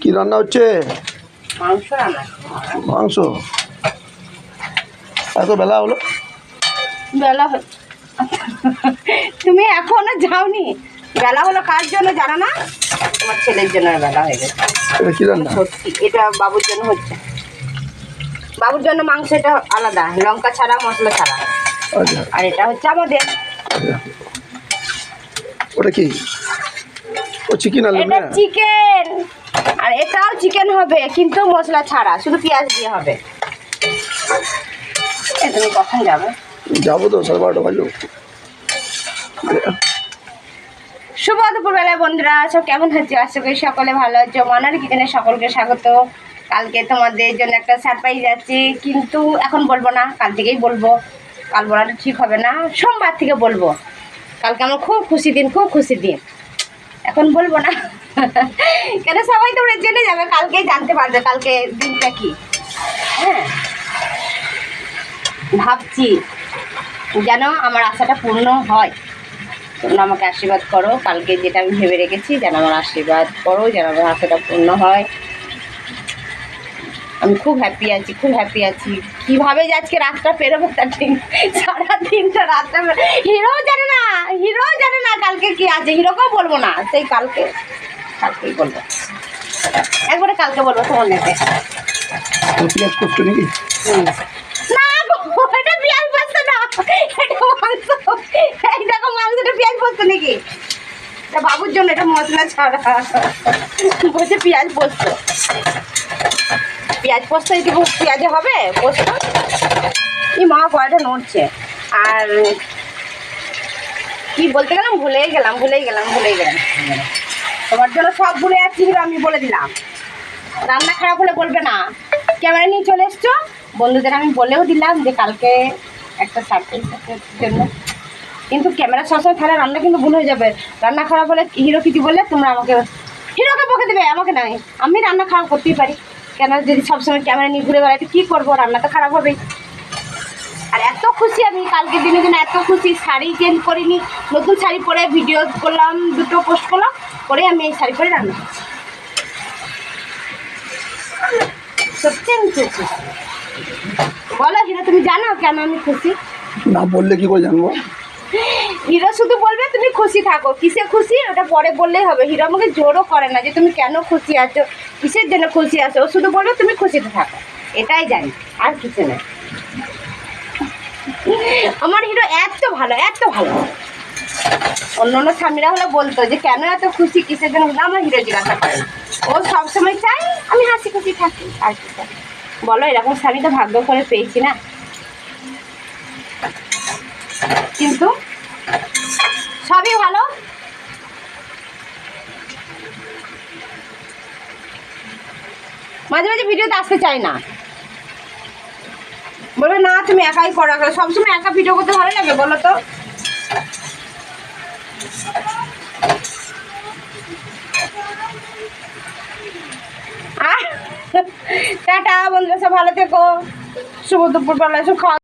কি রান্না হচ্ছে? মাংস এত বেলা হলো? বেলা তুমি এখনও যাওনি? বেলা হলো কার জন্য জানো না? তোমার ছেলের জন্য বেলা হয়ে গেছে। এটা কি রান্না? সত্যি এটা বাবুর জন্য হচ্ছে। বাবুর জন্য মাংস এটা আলাদা লঙ্কা ছাড়া মশলা ছাড়া। আচ্ছা। আর এটা হচ্ছে আমাদের। আচ্ছা। ওটা কি? ও চিকেন না? চিকেন। আর এটাও চিকেন হবে কিন্তু মশলা ছাড়া শুধু পেঁয়াজ দিয়ে হবে। তুমি কখন যাবে? যাব তো সাড়ে বারোটা বাজো শুভ দুপুরবেলায় বন্ধুরা সব কেমন হচ্ছে? আশা করি সকলে ভালো হচ্ছে মনার কিচেনে সকলকে স্বাগত। কালকে তোমাদের জন্য একটা সারপ্রাইজ আছে কিন্তু এখন বলব না কাল থেকেই বলব। কাল বলাটা ঠিক হবে না সোমবার থেকে বলব। কালকে আমার খুব খুশি দিন খুব খুশি দিন। এখন বলব না। কেন সবাই তোমরা জেনে যাবে কালকেই জানতে পারবে কালকে দিনটা কি। হ্যাঁ। ভাবছি যেন আমার আশাটা পূর্ণ হয়। তোমরা আমাকে আশীর্বাদ করো, কালকে যেটা আমি ভেবে রেখেছি যেন আমার আশীর্বাদ করো, যেন আমার আশাটা পূর্ণ হয়। আমি খুব হ্যাপি আছি, খুব হ্যাপি আছি। কীভাবে যে আজকে রাতটা পেরোবো তার সারা দিনটা রাতটা হিরো জানে না, হিরো জানে না কালকে কি আছে, হিরোকেও বলব না, সেই কালকে কালকেই বলব। একবারে কালকে বলব তোমার তো পেঁয়াজ করছ নাকি? না এটা পেঁয়াজ পোস্ত না। এটা মাংস। এই দেখো মাংসটা পেঁয়াজ পোস্ত নাকি? এটা বাবুর জন্য এটা মশলা ছাড়া। বলছে পেঁয়াজ পোস্ত পেঁয়াজ পোস্ত এটুকু পেঁয়াজে হবে পোস্ত এই মা কয়টা নড়ছে। আর কি বলতে গেলাম ভুলেই গেলাম ভুলেই গেলাম ভুলেই গেলাম। তোমার জন্য সব ভুলে যাচ্ছি আমি বলে দিলাম। রান্না খারাপ হলে বলবে না। ক্যামেরা নিয়ে চলে এসছো? বন্ধুদের আমি বলেও দিলাম যে কালকে একটা সারপ্রাইজ জন্য। কিন্তু ক্যামেরা সবসময় তাহলে রান্না কিন্তু ভুল হয়ে যাবে। রান্না খারাপ হলে হিরো কিছু বললে? তোমরা আমাকে হিরোকে বকে দেবে, আমাকে নয়। আমি রান্না খারাপ করতেই পারি। কেন যদি সবসময় ক্যামেরা নিয়ে ঘুরে বেড়াই, তো কী করব? রান্না তো খারাপ হবেই। আর এত খুশি আমি কালকে দিনের জন্য এত খুশি শাড়ি চেঞ্জ করিনি নতুন শাড়ি পরে ভিডিও করলাম দুটো পোস্ট করলাম করে আমি এই শাড়ি পরে রান্না করছি। সত্যি আমি খুশি। বলো হিরো তুমি জানো কেন আমি খুশি? না বললে কি করে জানব? হিরো শুধু বলবে তুমি খুশি থাকো। কিসে খুশি? ওটা পরে বললেই হবে। হিরো আমাকে জোরও করে না যে তুমি কেন খুশি আছো কিসের জন্য খুশি আছো? ও শুধু বলবে তুমি খুশিতে থাকো। এটাই জানি আর কিছু না আমার হিরো এত ভালো এত ভালো। অন্য অন্য স্বামীরা হলে বলতো যে, কেন এত খুশি? কিসের জন্য? আমার হিরো জিজ্ঞাসা করে। ও সবসময় চাই আমি হাসি খুশি থাকি, আর কি বলো, এরকম স্বামী তো ভাগ্য করে পেয়েছি না? কিন্তু সবই ভালো। মাঝে মাঝে ভিডিওতে আসতে চাই না। বলবে না, তুমি একাই করো সবসময় একা ভিডিও করতে ভালো লাগে, বলো তো। টাটা বন্ধুরা, সব ভালো থেকো। শুভ দুপুরবেলা সব খাওয়া